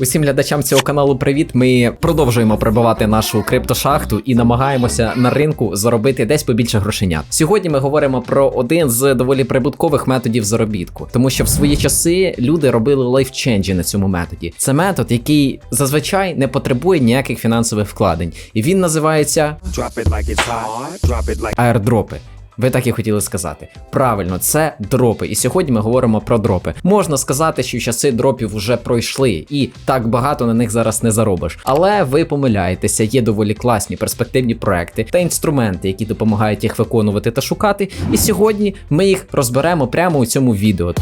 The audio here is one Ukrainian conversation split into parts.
Усім глядачам цього каналу привіт. Ми продовжуємо прибивати нашу криптошахту і намагаємося на ринку заробити десь побільше грошенят. Сьогодні ми говоримо про один з доволі прибуткових методів заробітку, тому що в свої часи люди робили лайфченджі на цьому методі. Це метод, який зазвичай не потребує ніяких фінансових вкладень, і він називається аердропи. Ви так і хотіли сказати. Правильно, це дропи. І сьогодні ми говоримо про дропи. Можна сказати, що часи дропів вже пройшли, і так багато на них зараз не заробиш. Але ви помиляєтеся, є доволі класні перспективні проекти та інструменти, які допомагають їх виконувати та шукати. І сьогодні ми їх розберемо прямо у цьому відео.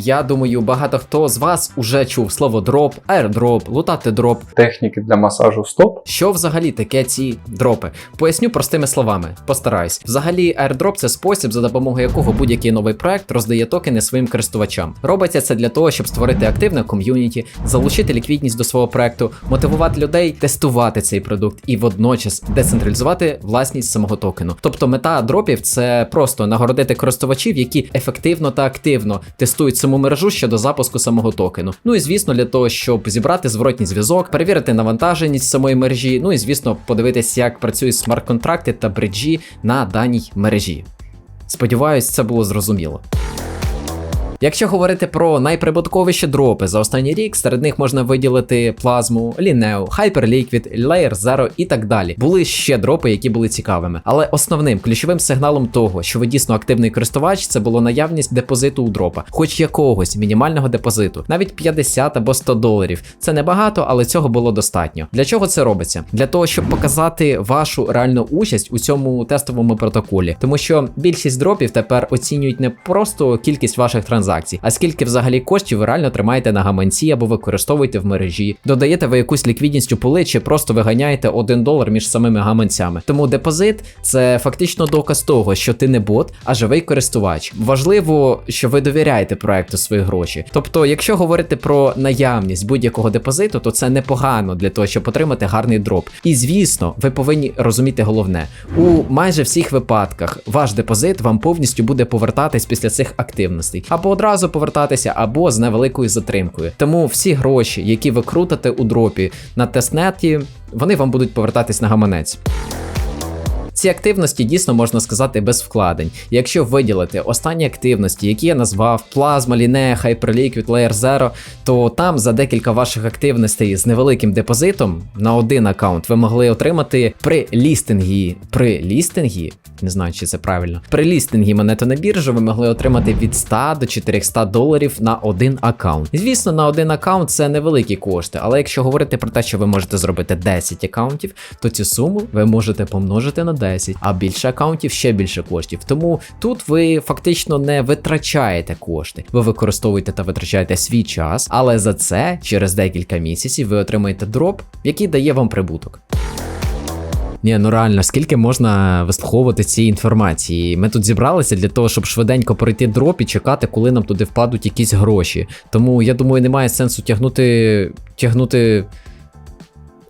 Я думаю, багато хто з вас уже чув слово дроп, аердроп, лутати дроп. техніки для масажу стоп. Що взагалі таке ці дропи? Поясню простими словами, постараюсь. Взагалі, airdrop – це спосіб, за допомогою якого будь-який новий проект роздає токени своїм користувачам. Робиться це для того, щоб створити активне ком'юніті, залучити ліквідність до свого проекту, мотивувати людей тестувати цей продукт і водночас децентралізувати власність самого токену. Тобто мета дропів це просто нагородити користувачів, які ефективно та активно тестують саму мережу щодо запуску самого токену. Ну і звісно, для того, щоб зібрати зворотній зв'язок, перевірити навантаженість самої мережі. Ну і звісно, подивитися, як працюють смарт-контракти та бриджі на даній мережі. Сподіваюсь, це було зрозуміло. Якщо говорити про найприбутковіші дропи за останній рік, серед них можна виділити плазму, Lineo, Hyperliquid, Layer Zero і так далі. Були ще дропи, які були цікавими. Але основним ключовим сигналом того, що ви дійсно активний користувач, це було наявність депозиту у дропа, хоч якогось мінімального депозиту, навіть 50 або 100 доларів. Це небагато, але цього було достатньо. Для чого це робиться? Для того, щоб показати вашу реальну участь у цьому тестовому протоколі, тому що більшість дропів тепер оцінюють не просто кількість ваших транзакцій, а скільки взагалі коштів ви реально тримаєте на гаманці або використовуєте в мережі. Додаєте ви якусь ліквідність у поли, чи просто виганяєте 1 долар між самими гаманцями. Тому депозит це фактично доказ того, що ти не бот, а живий користувач. Важливо, що ви довіряєте проекту свої гроші. Тобто, якщо говорити про наявність будь-якого депозиту, то це непогано для того, щоб отримати гарний дроп. І звісно, ви повинні розуміти головне: у майже всіх випадках ваш депозит вам повністю буде повертатись після цих активностей, або одразу повертатися, або з невеликою затримкою. Тому всі гроші, які ви крутите у дропі на тестнеті, вони вам будуть повертатись на гаманець. Ці активності дійсно можна сказати без вкладень. Якщо виділити останні активності, які я назвав Plasma, Linea, Hyperliquid, Layer Zero, то там за декілька ваших активностей з невеликим депозитом на один аккаунт ви могли отримати при лістингі. При лістингі, не знаю, чи це правильно. При лістингі монету на біржу ви могли отримати від 100 до 400 доларів на один аккаунт. Звісно, на один аккаунт це невеликі кошти, але якщо говорити про те, що ви можете зробити 10 аккаунтів, то цю суму ви можете помножити на 10, а більше аккаунтів ще більше коштів. Тому тут ви фактично не витрачаєте кошти, ви використовуєте та витрачаєте свій час, але за це через декілька місяців ви отримаєте дроп, який дає вам прибуток. Ні, ну реально, скільки можна вислуховувати цієї інформації? Ми тут зібралися для того, щоб швиденько пройти дроп і чекати, коли нам туди впадуть якісь гроші. Тому я думаю, немає сенсу тягнути. тягнути.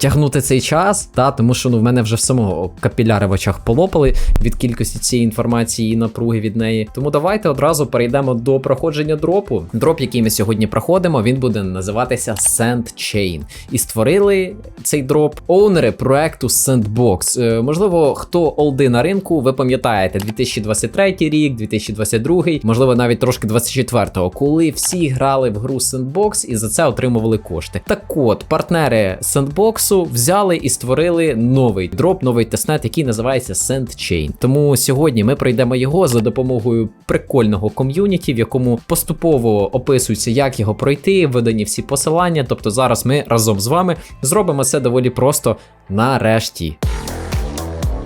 Тягнути цей час, та тому що ну в мене вже в самого капіляри в очах полопали від кількості цієї інформації і напруги від неї. Тому давайте одразу перейдемо до проходження дропу. Дроп, який ми сьогодні проходимо, він буде називатися SandChain. І створили цей дроп оунери проекту Sandbox. Е, можливо, хто олди на ринку, ви пам'ятаєте 2023 рік, 2022, можливо, навіть трошки 24-го, коли всі грали в гру Sandbox і за це отримували кошти. Так от, партнери Sandbox взяли і створили новий дроп, новий тестнет, який називається SendChain. Тому сьогодні ми пройдемо його за допомогою прикольного ком'юніті, в якому поступово описується, як його пройти, видані всі посилання. Тобто зараз ми разом з вами зробимо це доволі просто нарешті.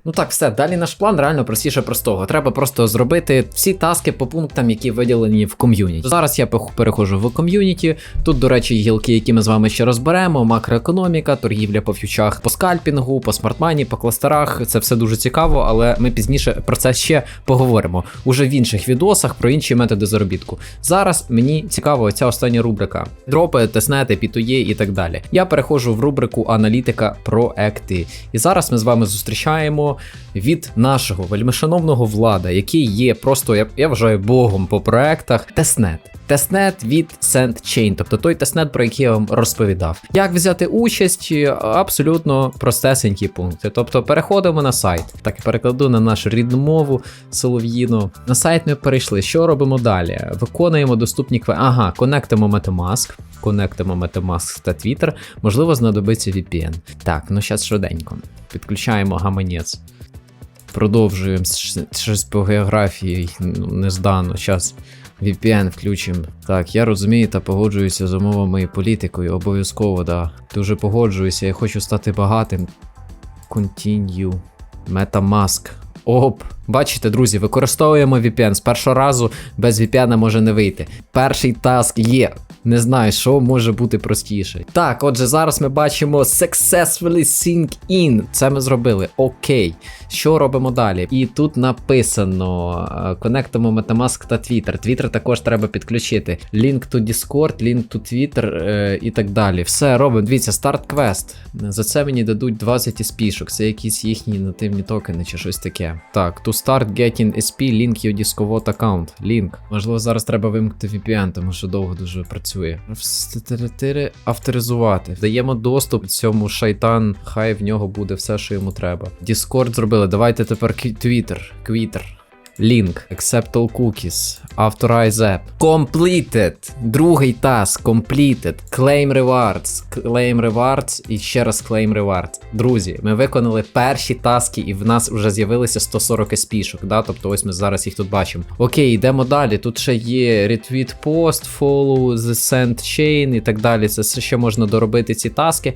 Ну так, все, далі наш план реально простіше простого. Треба просто зробити всі таски по пунктам, які виділені в ком'юніті. Зараз я переходжу в ком'юніті. Тут, до речі, гілки, які ми з вами ще розберемо: макроекономіка, торгівля по фьючах, по скальпінгу, по смартмані, по кластерах. Це все дуже цікаво, але ми пізніше про це ще поговоримо. Уже в інших відосах про інші методи заробітку. Зараз мені цікава оця остання рубрика: дропи, теснети, пітує і так далі. Я переходжу в рубрику аналітика проекти. І зараз ми з вами зустрічаємо від нашого вельмишановного влада, який є просто, я, я вважаю, богом по проектах. Тестнет. Тестнет від SendChain, тобто той тестнет, про який я вам розповідав. Як взяти участь? Абсолютно простесенькі пункти. Тобто переходимо на сайт. Так і перекладу на нашу рідну мову солов'їну. На сайт ми перейшли. Що робимо далі? Виконуємо доступні кве. Ага, конектимо Metamask. Конектимо Metamask та Twitter. Можливо, знадобиться VPN. Так, ну зараз швиденько. Підключаємо гаманець. Продовжуємо щось по географії не здано. Зараз VPN включимо. Так, я розумію та погоджуюся з умовами і політикою. Обов'язково, да. Дуже погоджуюся. Я хочу стати багатим. Continue. Metamask. Оп. Бачите, друзі, використовуємо VPN. З першого разу без VPN може не вийти. Перший таск є. Не знаю, що може бути простіше. Так, отже, зараз ми бачимо Successfully Sync In. Це ми зробили. Окей. Що робимо далі? І тут написано: е, конектимо Metamask та Twitter. Twitter також треба підключити. Link to Discord, link to Twitter е, і так далі. Все робимо. Дивіться, старт квест. За це мені дадуть 20 спішок. Це якісь їхні нативні токени чи щось таке. Так, to start getting SP, link your Discord account. Link. Можливо, зараз треба вимкнути VPN, тому що довго дуже працює. Встиритири авторизувати. Даємо доступ цьому шайтан, хай в нього буде все, що йому треба. Discord зробили. Давайте тепер Twitter. Twitter. Link. Accept all cookies. Authorize app. Completed. Другий таск. Completed. Claim rewards. Claim rewards і ще раз claim rewards. Друзі, ми виконали перші таски, і в нас вже з'явилися 140 спішок. Да? Тобто ось ми зараз їх тут бачимо. Окей, йдемо далі. Тут ще є retweet post, follow the send chain і так далі. Це ще можна доробити ці таски.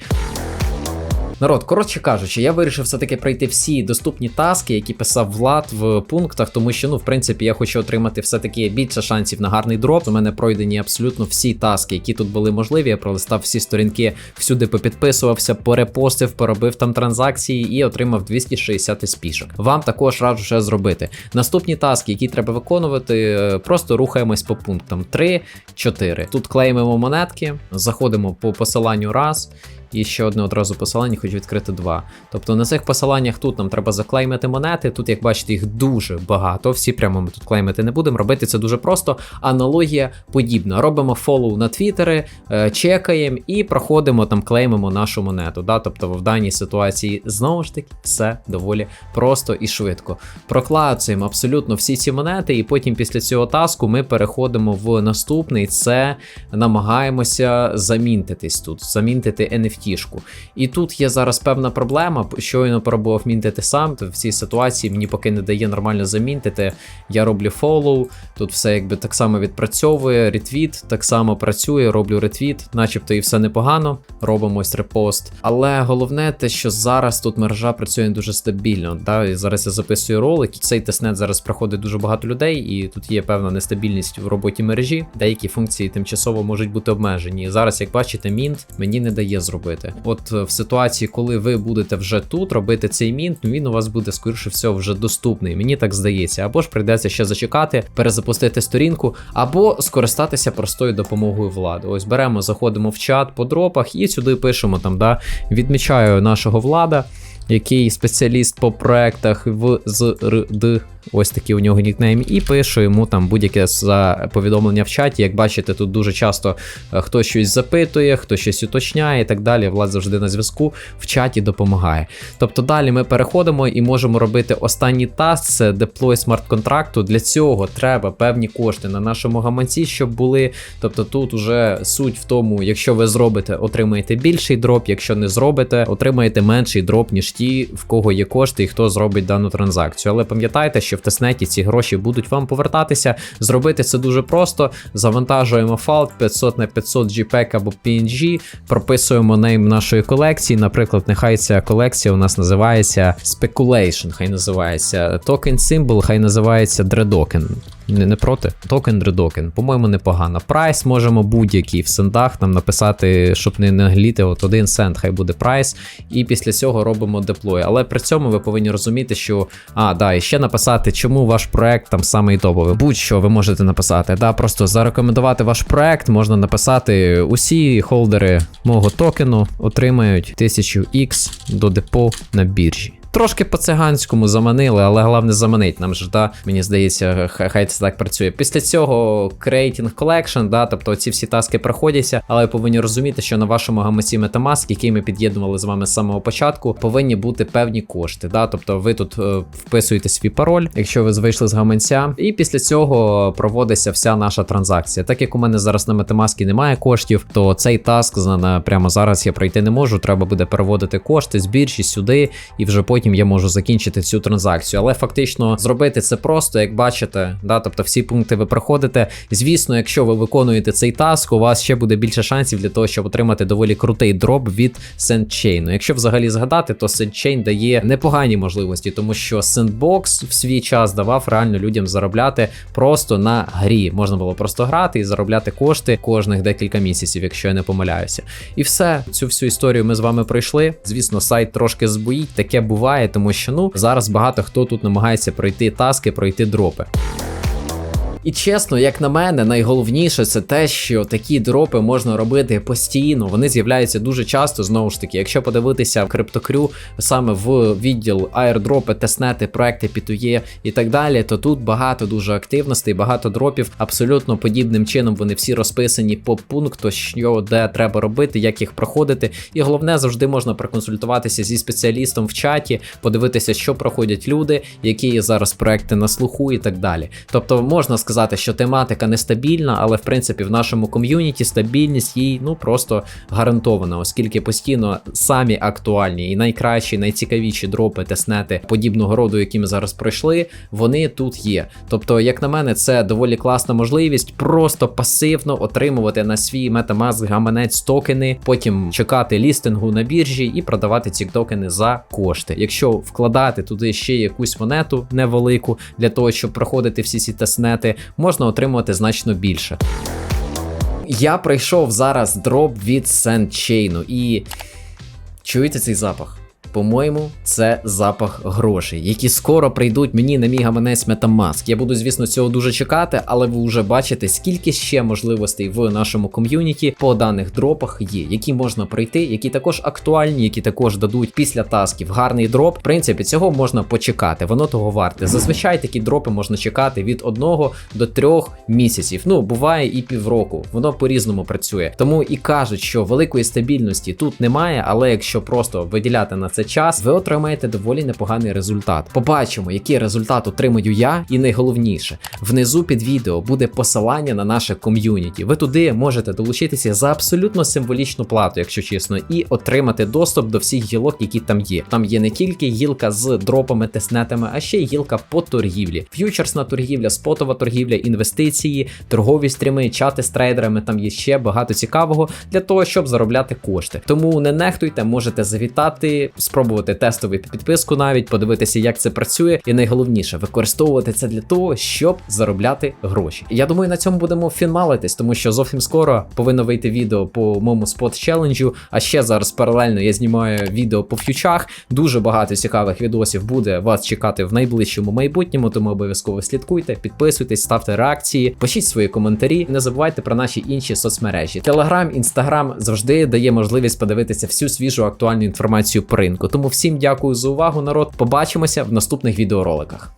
Народ, коротше кажучи, я вирішив все-таки пройти всі доступні таски, які писав Влад в пунктах, тому що, ну, в принципі, я хочу отримати все-таки більше шансів на гарний дроп. У мене пройдені абсолютно всі таски, які тут були можливі. Я пролистав всі сторінки, всюди попідписувався, порепостив, поробив там транзакції і отримав 260 спішок. Вам також раджу ще зробити. Наступні таски, які треба виконувати, е, просто рухаємось по пунктам 3, 4. Тут клеймимо монетки, заходимо по посиланню раз. І ще одне одразу посилання, хочу відкрити два. Тобто на цих посиланнях тут нам треба заклеймити монети. Тут, як бачите, їх дуже багато. Всі прямо ми тут клеймити не будемо. Робити це дуже просто. Аналогія подібна. Робимо фоллоу на твіттери, е, чекаємо і проходимо там, клеймимо нашу монету. Да? Тобто в даній ситуації знову ж таки все доволі просто і швидко. Проклацуємо абсолютно всі ці монети, і потім після цього таску ми переходимо в наступний. Це намагаємося замінтитись тут, замінтити NFT-шку. І тут є зараз певна проблема. Щойно пробував мінтити сам. То в цій ситуації мені поки не дає нормально замінтити. Я роблю фоллоу, тут все якби так само відпрацьовує. Ретвіт так само працює, роблю ретвіт, начебто і все непогано. Робимо ось репост. Але головне те, що зараз тут мережа працює дуже стабільно. Да? І зараз я записую ролик, цей тестнет зараз проходить дуже багато людей, і тут є певна нестабільність в роботі мережі. Деякі функції тимчасово можуть бути обмежені. І зараз, як бачите, мінт мені не дає зробити. От е, в ситуації, коли ви будете вже тут робити цей мінт, він у вас буде скоріше всього вже доступний. Мені так здається. Або ж прийдеться ще зачекати, перезапустити сторінку, або скористатися простою допомогою влади. Ось беремо, заходимо в чат по дропах і сюди пишемо там, да, відмічаю нашого влада. Який спеціаліст по проектах в ЗРД, ось такий у нього нікнейм, і пишу йому там будь-яке повідомлення в чаті. Як бачите, тут дуже часто е, хтось щось запитує, хтось щось уточняє і так далі. Влад завжди на зв'язку в чаті допомагає. Тобто далі ми переходимо і можемо робити останній таст це деплой смарт-контракту. Для цього треба певні кошти на нашому гаманці, щоб були. Тобто тут уже суть в тому, якщо ви зробите, отримаєте більший дроп, якщо не зробите, отримаєте менший дроп, ніж ті, в кого є кошти і хто зробить дану транзакцію. Але пам'ятайте, що в тестнеті ці гроші будуть вам повертатися. Зробити це дуже просто. Завантажуємо файл 500 на 500 JPEG або PNG, прописуємо нейм нашої колекції. Наприклад, нехай ця колекція у нас називається Speculation, хай називається токен символ, хай називається Dredoken. Не, не проти. Токен Dredoken, по-моєму, непогано. Прайс можемо будь-який в сендах нам написати, щоб не нагліти, от один сент, хай буде прайс. І після цього робимо деплой. Але при цьому ви повинні розуміти, що. А, да, і ще написати, чому ваш проект там самий топовий. Будь-що ви можете написати. Да, Просто зарекомендувати ваш проект, можна написати усі холдери мого токену отримають 1000X до депо на біржі. Трошки по-циганському заманили, але головне заманить нам ж, да, мені здається, хай, це так працює. Після цього Creating Collection, да, тобто ці всі таски проходяться, але ви повинні розуміти, що на вашому гаманці Metamask, який ми під'єднували з вами з самого початку, повинні бути певні кошти. Да? Тобто ви тут е, вписуєте свій пароль, якщо ви вийшли з гаманця, і після цього проводиться вся наша транзакція. Так як у мене зараз на Metamask немає коштів, то цей таск прямо зараз я пройти не можу. Треба буде переводити кошти з біржі сюди, і вже потім я можу закінчити цю транзакцію. Але фактично зробити це просто, як бачите, да, тобто всі пункти ви проходите. Звісно, якщо ви виконуєте цей таск, у вас ще буде більше шансів для того, щоб отримати доволі крутий дроп від SendChain. Якщо взагалі згадати, то SendChain дає непогані можливості, тому що Sandbox в свій час давав реально людям заробляти просто на грі. Можна було просто грати і заробляти кошти кожних декілька місяців, якщо я не помиляюся. І все, цю всю історію ми з вами пройшли. Звісно, сайт трошки збоїть, таке буває, тому що ну зараз багато хто тут намагається пройти таски, пройти дропи. І чесно, як на мене, найголовніше це те, що такі дропи можна робити постійно. Вони з'являються дуже часто. Знову ж таки, якщо подивитися в криптокрю саме в відділ аірдропи, тестнети, проекти P2E і так далі, то тут багато дуже активностей, багато дропів. Абсолютно подібним чином вони всі розписані по пункту, що де треба робити, як їх проходити. І головне, завжди можна проконсультуватися зі спеціалістом в чаті, подивитися, що проходять люди, які зараз проекти на слуху і так далі. Тобто можна сказати, що тематика нестабільна, але в принципі в нашому ком'юніті стабільність їй ну просто гарантована, оскільки постійно самі актуальні і найкращі, найцікавіші дропи, теснети подібного роду, які ми зараз пройшли, вони тут є. Тобто, як на мене, це доволі класна можливість просто пасивно отримувати на свій MetaMask гаманець токени, потім чекати лістингу на біржі і продавати ці токени за кошти. Якщо вкладати туди ще якусь монету невелику для того, щоб проходити всі ці теснети, можна отримувати значно більше. Я прийшов зараз дроп від Сендчейну і чуєте цей запах? По-моєму, це запах грошей, які скоро прийдуть мені на мій гаманець Metamask. Я буду, звісно, цього дуже чекати, але ви вже бачите, скільки ще можливостей в нашому ком'юніті по даних дропах є, які можна пройти, які також актуальні, які також дадуть після тасків гарний дроп. В принципі, цього можна почекати, воно того варте. Зазвичай такі дропи можна чекати від одного до трьох місяців. Ну, буває і півроку. Воно по-різному працює. Тому і кажуть, що великої стабільності тут немає, але якщо просто виділяти на це час, ви отримаєте доволі непоганий результат. Побачимо, який результат отримаю я, і найголовніше, внизу під відео буде посилання на наше ком'юніті. Ви туди можете долучитися за абсолютно символічну плату, якщо чесно, і отримати доступ до всіх гілок, які там є. Там є не тільки гілка з дропами, теснетами, а ще й гілка по торгівлі. Ф'ючерсна торгівля, спотова торгівля, інвестиції, торгові стріми, чати з трейдерами. Там є ще багато цікавого для того, щоб заробляти кошти. Тому не нехтуйте, можете завітати, спробувати тестову підписку, навіть подивитися, як це працює, і найголовніше використовувати це для того, щоб заробляти гроші. Я думаю, на цьому будемо фіналитись, тому що зовсім скоро повинно вийти відео по моєму спот челенджу. А ще зараз паралельно я знімаю відео по ф'ючах. Дуже багато цікавих відосів буде вас чекати в найближчому майбутньому, тому обов'язково слідкуйте, підписуйтесь, ставте реакції, пишіть свої коментарі. Не забувайте про наші інші соцмережі. Телеграм, інстаграм завжди дає можливість подивитися всю свіжу актуальну інформацію по ринку. Тому всім дякую за увагу, народ. Побачимося в наступних відеороликах.